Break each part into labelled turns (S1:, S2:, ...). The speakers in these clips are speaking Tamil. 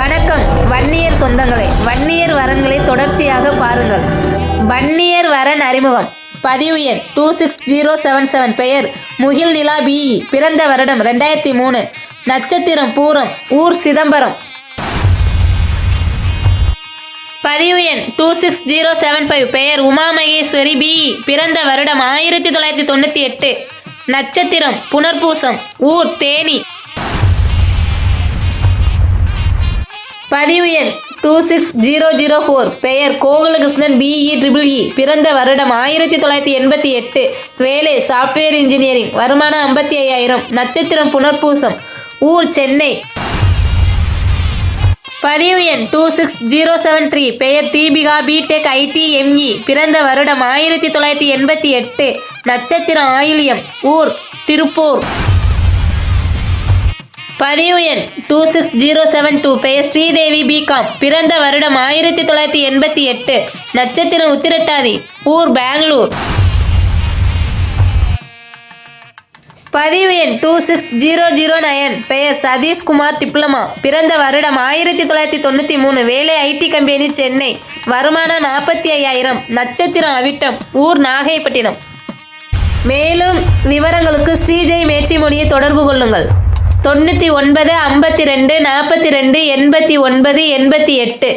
S1: வணக்கம். வன்னியர் சொந்தங்களை வன்னியர் வரன்களை தொடர்ச்சியாக பாருங்கள். வன்னியர் வரன் அறிமுகம். பதிவு எண் two six zero seven seven பெயர் முகில் நிலா பிஇ பிறந்த வருடம் ரெண்டாயிரத்தி மூணு. நட்சத்திரம் பூரம் ஊர் சிதம்பரம். பதிவு எண் two six zero seven five பெயர் உமா மகேஸ்வரி பிஇ பிறந்த வருடம் ஆயிரத்தி தொள்ளாயிரத்தி தொண்ணூற்றி எட்டு. நட்சத்திரம் புனர்பூசம் ஊர் தேனி. பதிவு எண் two six zero zero four பெயர் கோகுலகிருஷ்ணன் பிஇ ட்ரிபிள் இ பிறந்த வருடம் ஆயிரத்தி தொள்ளாயிரத்தி எண்பத்தி எட்டு. வேலை சாஃப்ட்வேர் இன்ஜினியரிங் வருமானம் ஐம்பத்தி ஐயாயிரம். நட்சத்திரம் புனர்பூசம். ஊர் சென்னை. பதிவு எண் two six zero seven three பெயர் தீபிகா பிடெக் ஐடி எம்இ பிறந்த வருடம் ஆயிரத்தி தொள்ளாயிரத்தி எண்பத்தி எட்டு. நட்சத்திரம் ஆயிலியம். ஊர் திருப்பூர். பதிவு எண் two six zero seven two பெயர் ஸ்ரீதேவி பிகாம் பிறந்த வருடம் ஆயிரத்தி தொள்ளாயிரத்தி எண்பத்தி எட்டு. நட்சத்திரம் உத்திரட்டாதி ஊர் பெங்களூர். பதிவு எண் two six zero zero nine பெயர் சதீஷ்குமார் டிப்ளமா. பிறந்த வருடம் ஆயிரத்தி தொள்ளாயிரத்தி தொண்ணூற்றி மூணு. வேலை ஐடி கம்பெனி சென்னை. வருமானம் நாற்பத்தி ஐயாயிரம். நட்சத்திரம் அவிட்டம் ஊர் நாகைப்பட்டினம். மேலும் விவரங்களுக்கு ஸ்ரீஜெய் மேட்ரிமொழியை தொடர்பு கொள்ளுங்கள். தொண்ணூற்றி ஒன்பது ஐம்பத்தி ரெண்டு நாற்பத்தி ரெண்டு எண்பத்தி ஒன்பது எண்பத்தி எட்டு.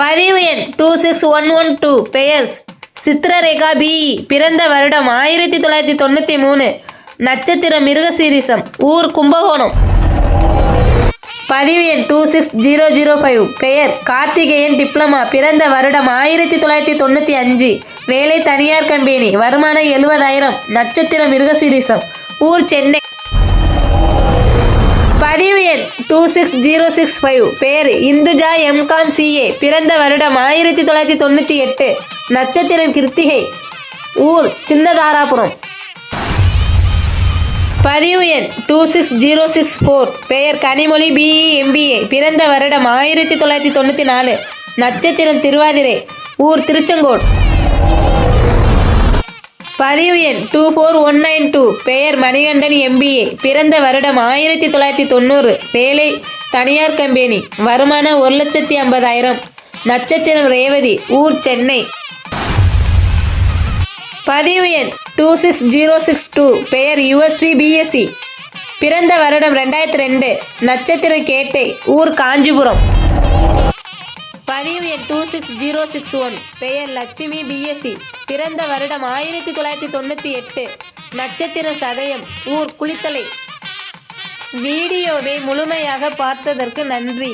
S1: பதிவு எண் two six one one two பெயர் சித்திரரேகா பிஇ பிறந்த வருடம் ஆயிரத்தி தொள்ளாயிரத்தி தொண்ணூற்றி மூணு. நட்சத்திரம் மிருகசீரிசம் ஊர் கும்பகோணம். பதிவு எண் two six zero zero five பெயர் கார்த்திகேயன் டிப்ளமா. பிறந்த வருடம் ஆயிரத்தி தொள்ளாயிரத்தி தொண்ணூற்றி அஞ்சு. வேலை தனியார் கம்பெனி. வருமானம் எழுபதாயிரம். நட்சத்திரம் மிருகசீரிசம் ஊர் சென்னை. பதிவு எண் two six zero six five பெயர் இந்துஜா எம்காம் சிஏ பிறந்த வருடம் ஆயிரத்தி தொள்ளாயிரத்தி தொண்ணூற்றி எட்டு. நட்சத்திரம் கிருத்திகை. ஊர் சின்னதாராபுரம். பதிவு எண் two six zero six four பெயர் கனிமொழி பிஇ எம்பிஏ பிறந்த வருடம் ஆயிரத்தி தொள்ளாயிரத்தி தொண்ணூற்றி நாலு. நட்சத்திரம் திருவாதிரை. ஊர் திருச்செங்கோடு. பதிவு எண் two four one nine two பெயர் மணிகண்டன் எம்பிஏ பிறந்த வருடம் ஆயிரத்தி தொள்ளாயிரத்தி தொண்ணூறு. வேலை தனியார் கம்பெனி. வருமானம் ஒரு லட்சத்தி ஐம்பதாயிரம். நட்சத்திரம் ரேவதி. ஊர் சென்னை. பதிவு எண் two six zero six two பெயர் யுவஸ்ரீ பிஎஸ்சி பிறந்த வருடம் ரெண்டாயிரத்தி ரெண்டு. நட்சத்திரம் கேட்டை. ஊர் காஞ்சிபுரம். பதிவு எண் two six zero six one பெயர் லட்சுமி பிஎஸ்சி பிறந்த வருடம் ஆயிரத்தி தொள்ளாயிரத்தி தொண்ணூற்றி எட்டு. நட்சத்திர சதயம் ஊர் குளித்தலை. வீடியோவை முழுமையாக பார்த்ததற்கு நன்றி.